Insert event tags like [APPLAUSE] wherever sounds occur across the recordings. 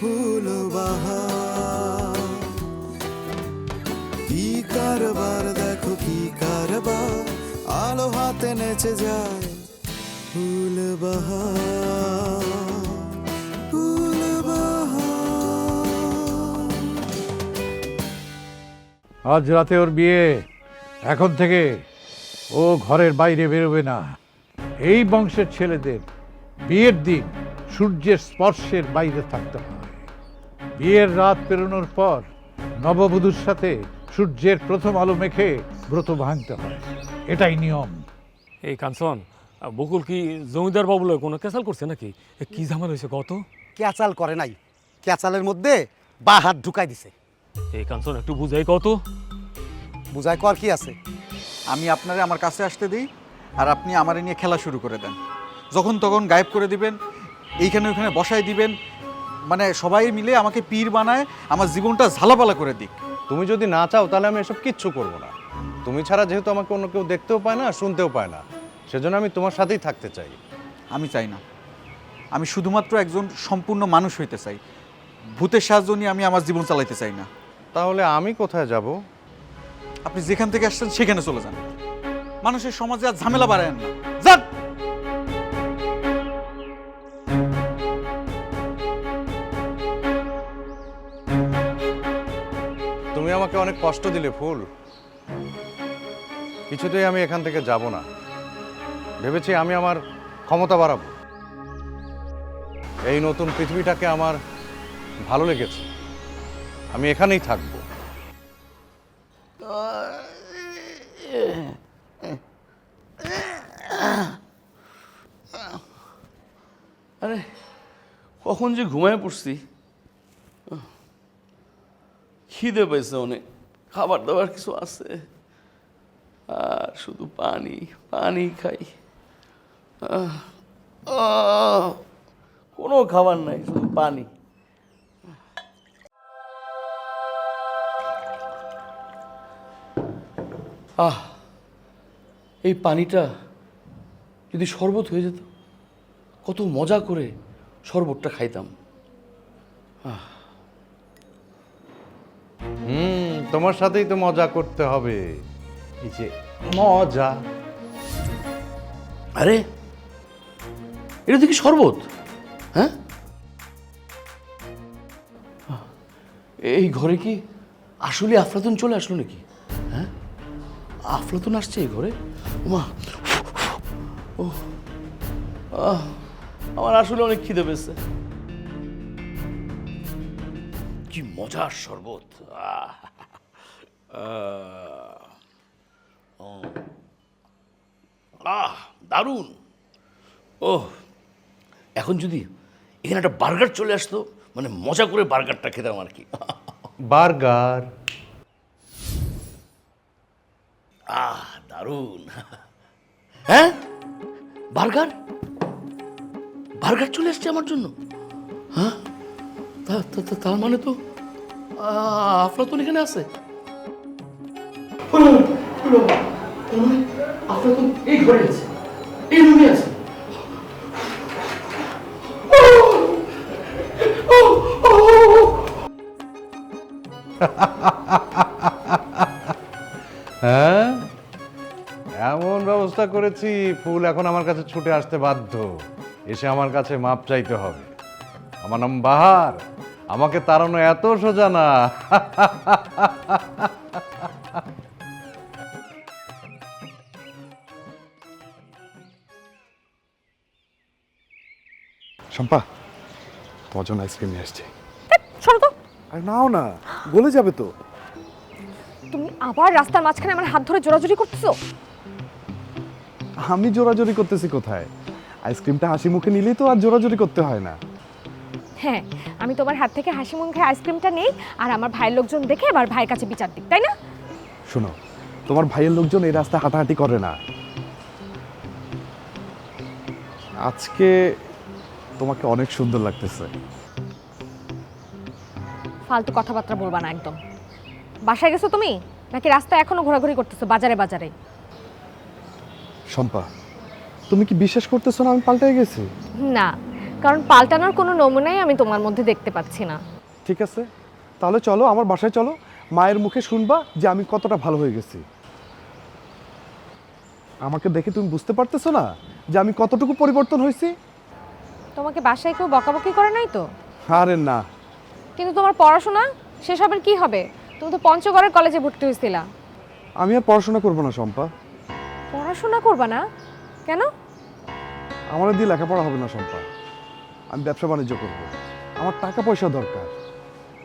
ফুল বাহার কি কারবার, দেখো কি কারবার। আলো হাতে নেচে যায় ফুল বাহার ফুল আজ রাতে ওর বিয়ে। এখন থেকে ও ঘরের বাইরে বেরোবে না। এই বংশের ছেলেদের বিয়ের দিন সূর্যের স্পর্শের বাইরে থাকতে হয়। বিয়ের রাত পেরোনোর পর নববধূর সাথে সূর্যের প্রথম আলো মেখে ব্রত ভাঙতে হয়। এটাই নিয়ম। এই কাঞ্চন বকুল কি জমিদার বাবু কোনো ক্যাচাল করছে নাকি? এ কি ঝামেলা হয়েছে কত ক্যাচাল করে নাই। ক্যাচালের মধ্যে বা হাত ঢুকাই দিছে। এই কাঞ্চন একটু বুঝাই কত বুঝাই কর কি আছে? আমি আপনারে আমার কাছে আসতে দিই আর আপনি আমারে নিয়ে খেলা শুরু করে দেন। যখন তখন গায়েব করে দিবেন এইখানে ওইখানে বসাই দিবেন মানে সবাই মিলে আমাকে পীর বানায় আমার জীবনটা ঝালাপালা করে দিক। তুমি যদি না চাও তাহলে আমি এসব কিচ্ছু করব না। তুমি ছাড়া যেহেতু আমাকে অন্য কেউ দেখতেও পায় না শুনতেও পায় না। সেজন্য আমি তোমার সাথেই থাকতে চাই। আমি চাই না। আমি শুধুমাত্র একজন সম্পূর্ণ মানুষ হইতে চাই। ভূতের সাহায্য নিয়ে আমি আমার জীবন চালাইতে চাই না। তাহলে আমি কোথায় যাব? আপনি যেখান থেকে আসছেন সেখানে চলে যান। মানুষের সমাজে আর ঝামেলা বাড়ায় না। যান! অনেক কষ্ট দিলে ফুল। কিছুতেই আমি এখান থেকে যাব না। ভেবেছি আমি আমার ক্ষমতা বাড়াবো। এই নতুন পৃথিবীটাকে আমার ভালো লেগেছে। আমি এখানেই থাকব। আরে, কখন যে ঘুমায় পড়ছি? খিদে পেয়েছে অনেক। খাবার দাবার কিছু আছে। আর শুধু পানি পানি খাই। আহ, আহ, কোনো খাবার নাই শুধু পানি। আহ এই পানিটা যদি শরবত হয়ে যেত কত মজা করে শরবতটা খাইতাম। হুম তোমার সাথেই তো মজা করতে হবে এই যে মজা আরে এটা দেখি শরবত হ্যাঁ এই ঘরে কি আসলে আফলাতুন চলে আসলো নাকি হ্যাঁ আফলাতুন আসছে এই ঘরে ওমা ও আমার আসলে অনেক খিদে পেয়েছে কি মজার শরবত? আহ, দারুণ। ও এখন যদি এখানে একটা বার্গার চলে আসতো মানে মজা করে বার্গারটা খেতাম আর কি। বার্গার। আহ দারুণ। হ্যাঁ? বার্গার? বার্গার চলে আসছে আমার জন্য। হ্যাঁ? তার মানে তো আফলাতুন এখানে আছে? আফলাতুন এই ঘরে আছে এই রুমে আছে। হ্যাঁ? এমন ব্যবস্থা করেছি ফুল এখন আমার কাছে ছুটে আসতে বাধ্য। এসে আমার কাছে মাপ চাইতে হবে। আমার নাম বাহার। আমাকে তাড়ানো এত সোজা না। শম্পা তোমার জন্য আইসক্রিম নিয়ে আসছি। শোনো তো। আর নাও না গলে যাবে তো। তুমি আবার রাস্তার মাঝখানে আমার হাত ধরে জোরাজুরি করতেছো? আমি জোরাজোরি করতেছি কোথায়? আইসক্রিমটা হাসি মুখে নিলেই তো আর জোরাজোরি করতে হয় না। হ্যাঁ আমি তোমার হাত থেকে হাসি মুখে আইসক্রিমটা নেই আর আমার ভাইয়ের লোকজন দেখে এবার ভাইয়ের কাছে বিচার দিক তাই না? শোনো তোমার ভাইয়ের লোকজন এই রাস্তা হাঁটাহাঁটি করে না। আজকে তোমাকে অনেক সুন্দর লাগতেছে। ফালতু কথাবার্তা বলবা না একদম। বাসায় গেছো তুমি? নাকি রাস্তা এখনও ঘোরাঘুরি করতেছো বাজারে বাজারে? শম্পা তুমি কি বিশ্বাস করতেছো না আমি পাল্টে গেছি? না কারণ পাল্টানোর কোনো নমুনাই আমি তোমার মধ্যে দেখতে পাচ্ছি না। ঠিক আছে। তাহলে চলো আমার বাসায় চলো। মায়ের মুখে শুনবা যে আমি কতটা ভালো হয়ে গেছি। আমাকে দেখে তুমি বুঝতে পারতেছো না যে আমি কতটুকু পরিবর্তন হয়েছি? তোমাকে বাসায় কেউ বকাবকি করে নাই তো? আরে না। কিন্তু তোমার পড়াশোনা? সেসবের কি হবে? তুমি তো পঞ্চগড়ের কলেজে ভর্তি হয়েছিলা। আমি আর পড়াশোনা করব না শম্পা। পড়াশোনা করবা না? কেন? আমার দিয়ে লেখাপড়া হবে না শম্পা। আমি ব্যবসা বাণিজ্য করব। আমার টাকা পয়সা দরকার।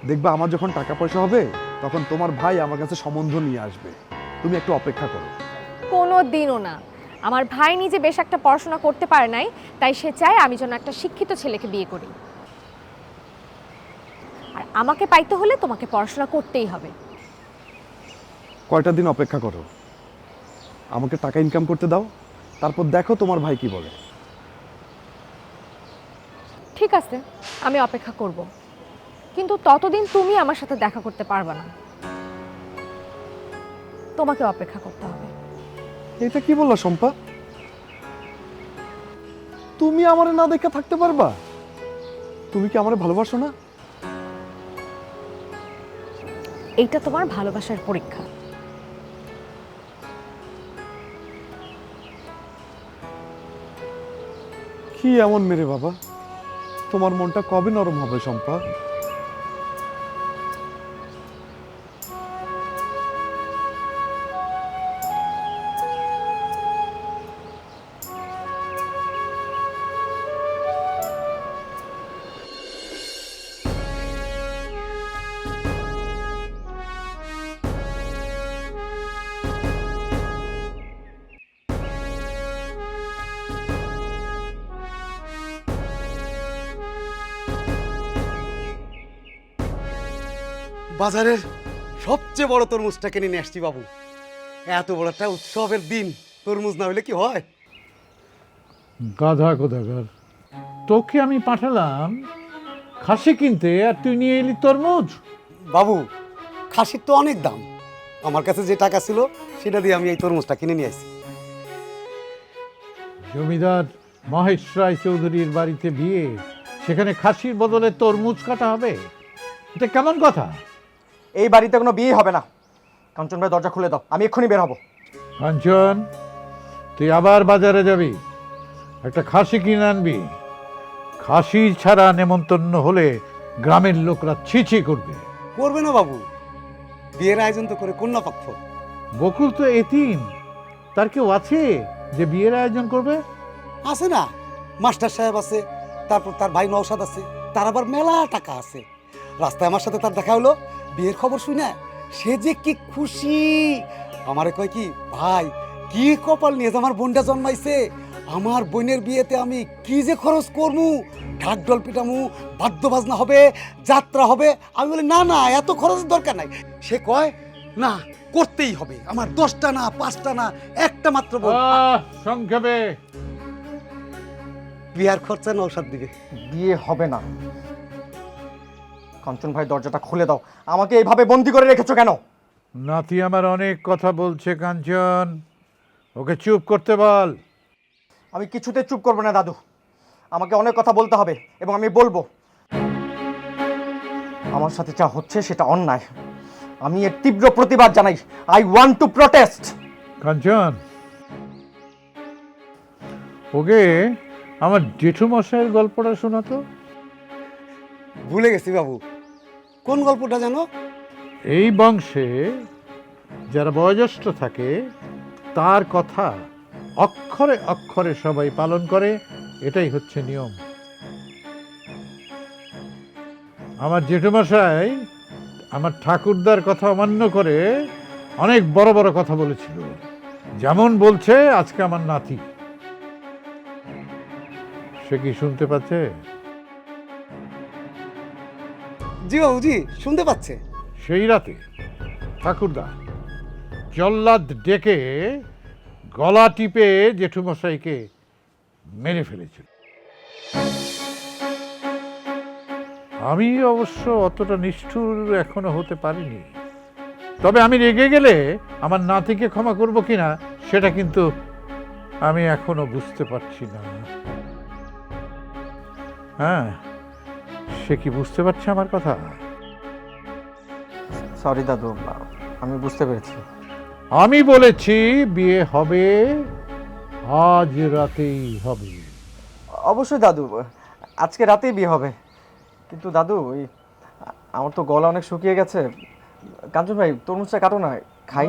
দেখবা আমার যখন টাকা পয়সা হবে তখন তোমার ভাই আমার কাছে সম্বন্ধ নিয়ে আসবে। তুমি একটু অপেক্ষা করো। কোনো দিনও না। আমার ভাই নিজে বেশ একটা পড়াশোনা করতে পারে নাই তাই সে চায় আমি যেন একটা শিক্ষিত ছেলেকে বিয়ে করি। আর আমাকে পাইতে হলে তোমাকে পড়াশোনা করতেই হবে। কয়টা দিন অপেক্ষা করো। আমাকে টাকা ইনকাম করতে দাও। তারপর দেখো তোমার ভাই কি বলে। ঠিক আছে আমি অপেক্ষা করব। কিন্তু ততদিন তুমি আমার সাথে দেখা করতে পারবে না। তোমাকে অপেক্ষা করতে হবে। এটা কি বললা শম্পা? তুমি আমারে না দেখে থাকতে পারবা? তুমি কি আমারে ভালোবাসো না? এইটা তোমার ভালোবাসার পরীক্ষা। কি এমন মেরে বাবা? তোমার মনটা কবে নরম হবে শম্পা বাজারের সবচেয়ে বড় তরমুজটা কিনে নিয়ে আসছি বাবু। এত বড় একটা উৎসবের দিন তরমুজ না হলে কি হয়? গাধা কোথাকার তোকে আমি পাঠালাম খাসি কিনতে আর তুই নিয়ে এলি তরমুজ। বাবু খাসির তো অনেক দাম। আমার কাছে যে টাকা ছিল সেটা দিয়ে আমি এই তরমুজটা কিনে নিয়ে আসছি। জমিদার মহেশ রায় চৌধুরীর বাড়িতে বিয়ে সেখানে খাসির বদলে তরমুজ কাটা হবে? এটা কেমন কথা? এই বাড়িতে কোনো বিয়ে হবে না। কাঞ্চন ভাই দরজা খুলে দাও। আমি এক্ষুনি বের হব। কাঞ্চন তুই আবার বাজারে যাবি। একটা খাসি কিনে আনবি। খাসি ছাড়া নেমন্তন্ন হলে গ্রামের লোকরা ছিছি করবে। করবে না বাবু। বিয়ের আয়োজন তো করে কন্যা পক্ষ। বকুল তো এতিম। তার কেউ আছে যে বিয়ের আয়োজন করবে? আছে না। মাস্টার সাহেব আছে তারপর তার ভাই নওশাদ আছে তার আবার মেলা টাকা আছে। রাস্তায় আমার সাথে তার দেখা হলো বিয়ের খবর শুনে সে যে কি খুশি! আমারে কয় কি ভাই কি কপাল নিয়ে যে আমার বোনটা জন্মাইছে? আমার বোনের বিয়েতে আমি কি যে খরচ করমু? ঢাক ডল পিটামু বাদ্য বাজনা হবে যাত্রা হবে। আমি বলি না না এত খরচের দরকার নাই। সে কয় না করতেই হবে। আমার দশটা না পাঁচটা না একটা মাত্র বোন। সংক্ষেপে। বিয়ার খরচা নৌসাদ দিবে। বিয়ে হবে না। কাঞ্চন ভাই দরজাটা খুলে দাও। আমাকে এইভাবে বন্দি করে রেখেছো কেন? নাতি আমার অনেক কথা বলছে কাঞ্চন। ওকে চুপ করতে বল। আমি কিছুতে চুপ করব না দাদু। আমাকে অনেক কথা বলতে হবে এবং আমি বলব। আমার সাথে যা হচ্ছে সেটা অন্যায়। আমি এর তীব্র প্রতিবাদ জানাই। I want to protest Kanchan. Okay আমার জেঠুমশাইয়ের গল্পটা শোনাতো? ভুলে গেছি বাবু। কোন গল্পটা জানো? এই বংশে যারা বয়োজ্যেষ্ঠ থাকে, তার কথা অক্ষরে অক্ষরে সবাই পালন করে, এটাই হচ্ছে নিয়ম। আমার জেঠুমশাই আমার ঠাকুরদার কথা অমান্য করে অনেক বড় বড় কথা বলেছিল। যেমন বলছে, আজকে আমার নাতি। সে কি শুনতে পাচ্ছে? জি বাবুজি শুনতে পাচ্ছে। সেই রাতে ঠাকুরদা জল্লাদ ডেকে গলা টিপে জেঠুমশাইকে মেরে ফেলেছিল। আমি অবশ্য অতটা নিষ্ঠুর এখনও হতে পারিনি। তবে আমি রেগে গেলে আমার নাতিকে ক্ষমা করব কিনা, সেটা কিন্তু আমি এখনও বুঝতে পারছি না। হ্যাঁ সে কি বুঝতে পারছে আমার কথা? সরি দাদু আমি বুঝতে পেরেছি। আমি বলেছি বিয়ে হবে আজ রাতেই হবে। অবশ্যই দাদু আজকে রাতেই বিয়ে হবে। কিন্তু দাদু ওই আমার তো গলা অনেক শুকিয়ে গেছে। কাঞ্চন ভাই তরমুজটা কাটো না খাই।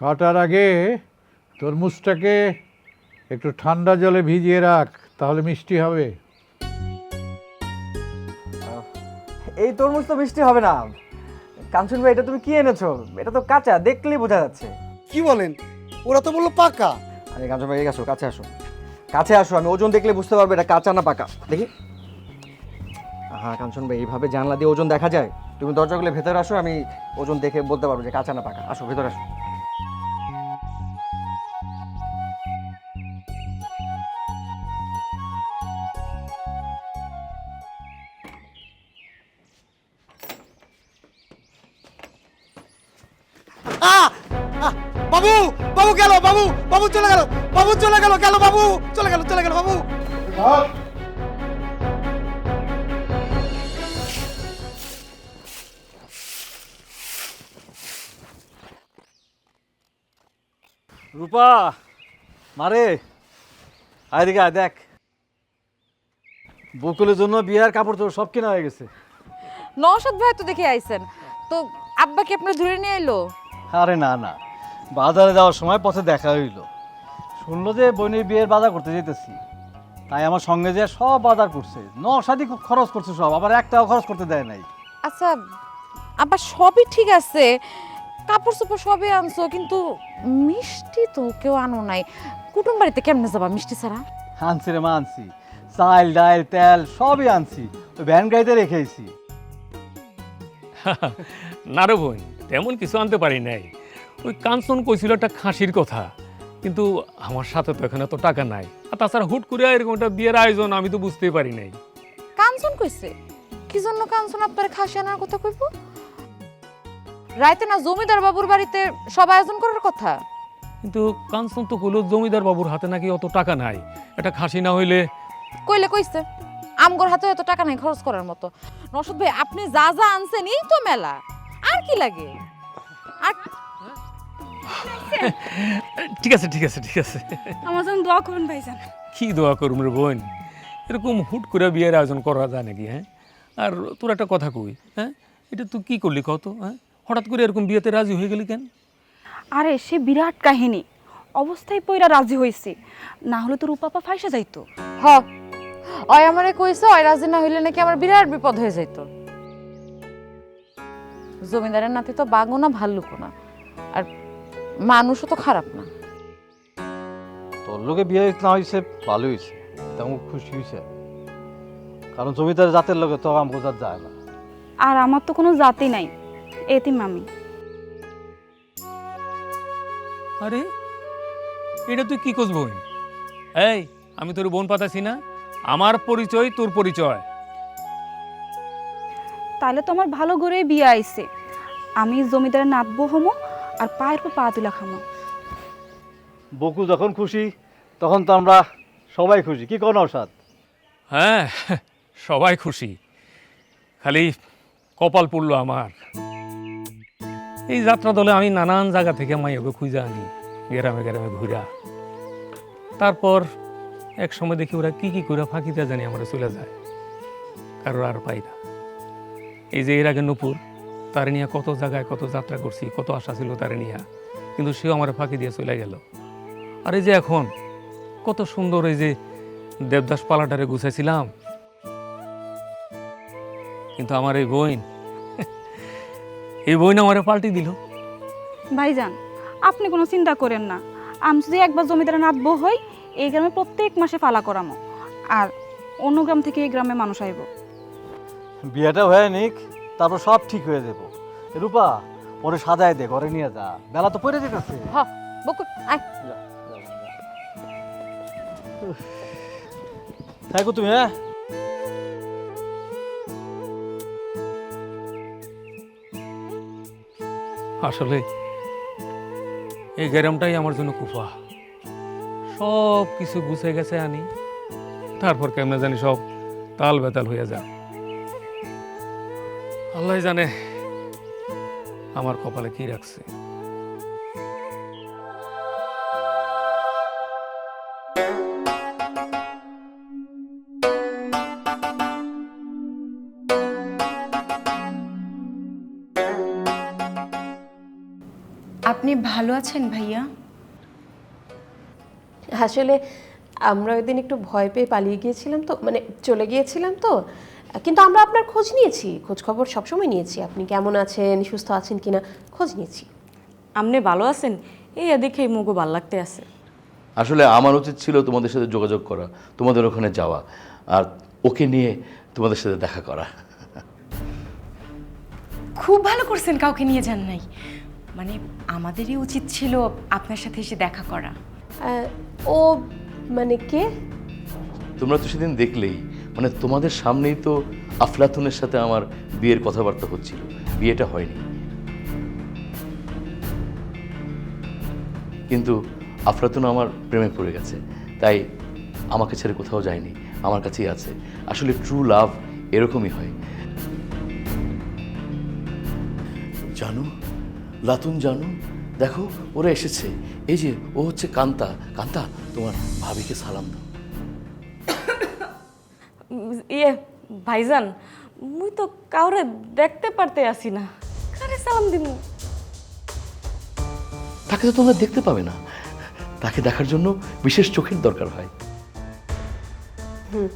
কাটার আগে তরমুজটাকে একটু ঠান্ডা জলে ভিজিয়ে রাখ তাহলে মিষ্টি হবে। এই তরমুজ তো মিষ্টি হবে না। কাঞ্চন ভাই এটা তুমি কি এনেছো? এটা তো কাঁচা দেখলেই বোঝা যাচ্ছে। কি বলেন? ওরা তো বলল পাকা। আরে কাঞ্চন ভাই এগিয়ে আসো কাছে আসো। কাছে আসো আমি ওজন দেখলে বুঝতে পারব এটা কাঁচা না পাকা। দেখি। হ্যাঁ কাঞ্চন ভাই এইভাবে জানলা দিয়ে ওজন দেখা যায়? তুমি দরজা খুলে ভেতরে আসো আমি ওজন দেখে বলতে পারব যে কাঁচা না পাকা। আসো ভেতরে আসো। বাবু চলে গেল বাবু চলে গেল গেল বাবু চলে গেল চলে গেল বাবু। রূপা মারে আয় দিকে আয় দেখ। বকুলের জন্য বিয়ার কাপড় চোপড় সব কেনা হয়ে গেছে। নওশাদ ভাই তো দেখে আইছেন। তো আব্বা কি আপনার ধরে নিয়ে এলো? আরে না না। বাজারে যাওয়ার সময় পথে দেখা হইল। শুনলো যে বোনের বিয়ের বাজার করতে যেতেছি। তাই আমার সঙ্গে যে সব বাজার করছে। নশাদি খরচ করছে সব আবার একটাও খরচ করতে দেয় নাই। আচ্ছা আবার সবই ঠিক আছে। কাপড় চোপড় সবই আনছো কিন্তু মিষ্টি তো কেউ আনো নাই। কুটুম বাড়িতে কেমনে যাবা মিষ্টি ছাড়া? আনছি রে মা আনছি। চাল ডাল তেল সবই আনছি। ওই ভ্যান গাড়িতে রেখেছি [LAUGHS] না রে বোন তেমন কিছু আনতে পারি নাই। ওই কাঞ্চন কইছিল একটা খাসির কথা। কিন্তু আমার সাথে তো এখানে তো টাকা নাই। আর তাছাড়া হুট করে এরকম একটা বিয়ের আয়োজন আমি তো বুঝতেই পারি নাই। কাঞ্চন কইছে কি জন্য কাঞ্চন আপনার খাসি আনার কথা কইব? রাইতে না জমিদার বাবুর বাড়িতে সব আয়োজন করার কথা? কিন্তু কাঞ্চন তো কইলো জমিদার বাবুর হাতে নাকি অত টাকা নাই। একটা খাসি না হইলে কইলে কইছে আমগর হাতে এত টাকা নাই খরচ করার মতো। নসদ ভাই আপনি যা যা আনছেন এই তো মেলা। আর কি লাগে? আর [LAUGHS] ঠিক আছে ঠিক আছে ঠিক আছে। আমার জন্য দোয়া করুন ভাইজান। কি দোয়া করুম রে বোন? এরকম হুট করে বিয়ের আয়োজন করা যায় নাকি হ্যাঁ? আর তোর একটা কথা কই হ্যাঁ? এটা তুই কি করলি কত হ্যাঁ? হঠাৎ করে এরকম বিয়েতে রাজি হয়ে গেলি কেন? আরে সে বিরাট কাহিনী। অবস্থায় পইরা রাজি হয়েছে না হলে তো রূপাপা ফাইসা যাইতো। হ। অয় আমারে কইছে অয় রাজি না হইলে নাকি আমার বিরাট বিপদ হয়ে যাইত। জমিদারের নাতি তো বাঘও না ভাল্লুকও না। আর মানুষও তো খারাপ না। তোর লোকে বিয়ে না হয়েছে ভালো হয়েছে তেমন খুশি হয়েছে কারণ জমিদার জাতের লোকে তো আম বোঝা যায় না। আর আমার তো কোনো জাতি নাই এতিম আমি। আরে এটা তুই কি করছ বোন এই আমি তোর বোন পাতাছি না আমার পরিচয় তোর পরিচয়। তাহলে তো আমার ভালো করে বিয়ে আইছে। আমি জমিদারের নাতবো হমো আর পায়ের পর পা তুলা খামো। বকু যখন খুশি তখন তো আমরা সবাই খুশি। কি কোন অসাদ হ্যাঁ সবাই খুশি। খালি কপাল পড়ল আমার। এই যাত্রা দলে আমি নানান জায়গা থেকে মাইয়াকে খুঁজে আনি গ্রামে গ্রামে ঘুরা। তারপর এক সময় দেখি ওরা কি কি করে ফাঁকিতে জানি আমরা চলে যায়। কারোর আর পাই না। এই যে এর আগে নুপুর তার নিয়ে কত জায়গায় কত যাত্রা করছি কত আশা ছিল তার নিয়ে। কিন্তু সেও আমার ফাঁকি দিয়ে চলে গেল। আর এই যে এখন কত সুন্দর এই যে দেবদাস পালাটারে গুছাইছিলাম। কিন্তু আমার এই বইন এই বইন আমারে পাল্টি দিল। ভাইজান আপনি কোনো চিন্তা করেন না। আমি যদি একবার জমিদারের নাতবো হই এই গ্রামে প্রত্যেক মাসে ফালা করামো। আর অন্য গ্রাম থেকে এই গ্রামে মানুষ আইব। বিয়েটা হয়ে নিক তারপর সব ঠিক হয়ে যাব। রূপা ওরে সাজায় দে ঘরে নিয়ে যা। বেলা তো পড়ে যেতেছে। হ বকুল আয়। থাকো তুমি হ্যাঁ? আসলে এই গ্যারামটাই আমার জন্য কুফা। সব কিছু গুছে গেছে আনি। তারপর কেমনে জানি সব তাল বেতাল হয়ে যায় আল্লাহ জানে আমার কপালে কি রাখছে। আপনি ভালো আছেন ভাইয়া? আসলে আমরা ওই দিন একটু ভয় পেয়ে পালিয়ে গিয়েছিলাম তো মানে চলে গিয়েছিলাম তো কিন্তু আমরা আপনার খোঁজ নিয়েছি খোঁজ খবর সবসময় নিয়েছি। আপনি কেমন আছেন সুস্থ আছেন কিনা খোঁজ নিয়েছি। আপনি ভালো আছেন? এই দেখে মুগো ভালো লাগতে আছে। আসলে আমার উচিত ছিল তোমাদের সাথে যোগাযোগ করা তোমাদের ওখানে যাওয়া আর ওকে নিয়ে তোমাদের সাথে দেখা করা। খুব ভালো করছেন কাউকে নিয়ে যান নাই। মানে আমাদেরই উচিত ছিল আপনার সাথে এসে দেখা করা। ও মানে কে? তোমরা তো সেদিন দেখলেই মানে তোমাদের সামনেই তো আফলাতুনের সাথে আমার বিয়ের কথাবার্তা হচ্ছিল। বিয়েটা হয়নি। কিন্তু আফলাতুন আমার প্রেমে পড়ে গেছে। তাই আমাকে ছেড়ে কোথাও যায়নি। আমার কাছেই আছে। আসলে ট্রু লাভ এরকমই হয়। জানো, লাতুন জানো, দেখো, ওরা এসেছে। এই যে, ও হচ্ছে কান্তা। কান্তা, তোমার ভাবিকে সালাম দাও। ইয়ে ভাইজান মুই তো কাউরে দেখতে পারতে আসি না। কারে সালাম দিমু? তাকে তো তোমরা দেখতে পাবে না। তাকে দেখার জন্য বিশেষ চোখের দরকার হয়। হুম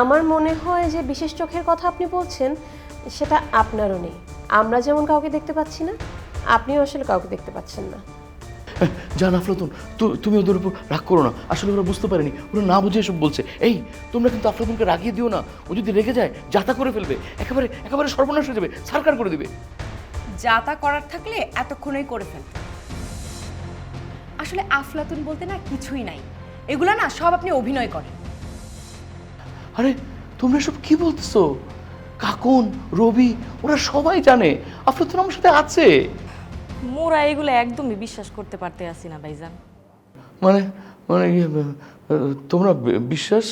আমার মনে হয় যে বিশেষ চোখের কথা আপনি বলছেন সেটা আপনারও নেই। আমরা যেমন কাউকে দেখতে পাচ্ছি না আপনিও আসলে কাউকে দেখতে পাচ্ছেন না। জান আফলাতুন তুমি ওদের উপর রাগ করো না। আসলে ওরা বুঝতে পারেনি ওরা না বুঝে এসব বলছে। এই তোমরা কিন্তু আফলাতুনকে রাগিয়ে দিও না। ও যদি রেগে যায় যাতা করে ফেলবে। একেবারে একেবারে সর্বনাশ হয়ে যাবে সারকার করে দিবে। যা তা করার থাকলে এতক্ষণই করে ফেল। আসলে আফলাতুন বলতে না কিছুই নাই। এগুলা না সব আপনি অভিনয় করেন। আরে তোমরা সব কি বলতেছো? কাকুন রবি ওরা সবাই জানে। আফলাতুন আমার সাথে আছে। মোরা এগুলো একদমই বিশ্বাস করতে পারতে আসি না ভাইজান। মানে মানে ইয়ে, তোমরা বিশ্বাস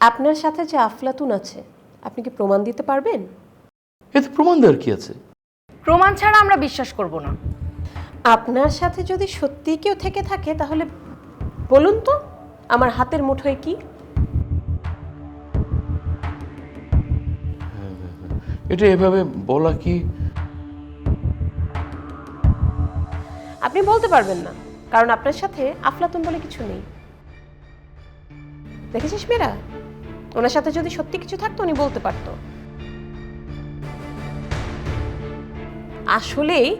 আপনার সাথে যে আফলাতুন আছে আপনি কি প্রমাণ দিতে পারবেন? এতে প্রমাণ দেওয়ার কি আছে? প্রমাণ ছাড়া আমরা বিশ্বাস করব না। আপনার সাথে যদি সত্যি কেউ থেকে থাকে তাহলে বলুন তো আমার হাতের মুঠোয় কি? এটা এভাবে বলা কি আপনি বলতে পারবেন না কারণ আপনার সাথে আফলাতুন বলে কিছু নেই। দেখেছিস মেয়েরা? ওনার সাথে যদি সত্যি কিছু থাকতো উনি বলতে পারতো। আসলেই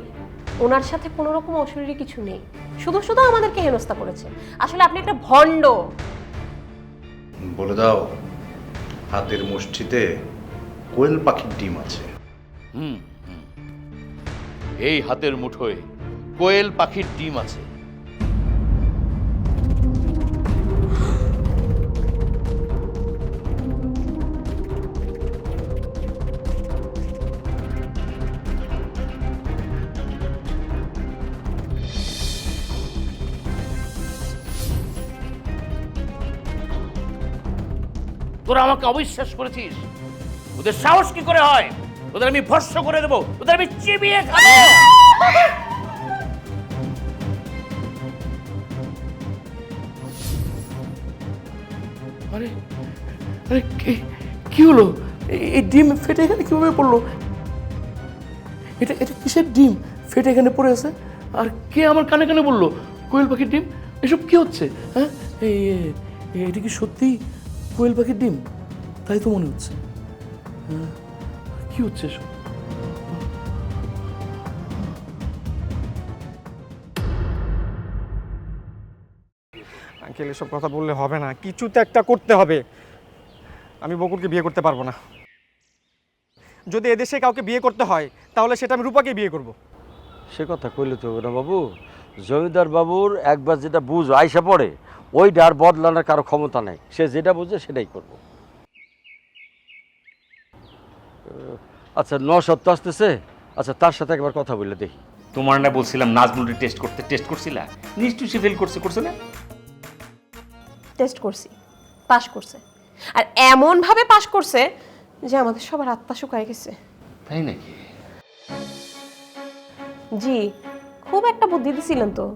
ওনার সাথে কোনো রকম অশরীরী কিছু নেই। শুধু শুধু আমাদেরকে হেনস্থা করেছে। আসলে আপনি একটা ভণ্ড। বলে দাও হাতের মুষ্টিতে কোয়েল পাখির ডিম আছে। হুম হুম। এই হাতের মুঠোয় কোয়েল পাখির ডিম আছে। তোরা আমাকে অবিশ্বাস করেছিস? ওদের সাহস কি করে হয়? ওদের আমি ভস্য করে দেবো। ওদের আমি চিবিয়ে খাব। [LAUGHS] আরে কি- হলো? এই- ডিম ফেটে এখানে কীভাবে পড়ল? এটা এটা কিসের ডিম? ফেটে এখানে পড়ে আছে? আর কে আমার কানে কানে বলল? কোয়েল পাখির ডিম? এসব কি হচ্ছে? হ্যাঁ? এটা কি সত্যি কোয়েল পাখির ডিম? তাই তো মনে হচ্ছে। হ্যাঁ, কি হচ্ছে এসব? আঙ্কেল এসব কথা বললে হবে না। কিছু তো একটা করতে হবে। আমি বকুলকে বিয়ে করতে পারব না। যদি এদেশে কাউকে বিয়ে করতে হয় তাহলে সেটা আমি রূপাকে বিয়ে করব। সে কথা কইলে তো না বাবু। জমিদার বাবুর একবার যেটা বুঝ আইসা পড়ে ওই ডার বদলানোর কারও ক্ষমতা নাই। সে যেটা বুঝে সেটাই করব। আচ্ছা ন সপ্তাহ আসতেছে। আচ্ছা তার সাথে একবার কথা বললে দেখি। তোমার না বলছিলাম নাজমুলটি টেস্ট করতে টেস্ট করছিলা? নিশ্চয়ই সে ফেল করছে করছে না? টেস্ট করছি পাশ করছে। আর এমনভাবে পাশ করছে যে আমাদের সবার আত্মা শুকায় গেছে। তাই নাকি? জি খুব একটা বুদ্ধি দিছিলেন তো।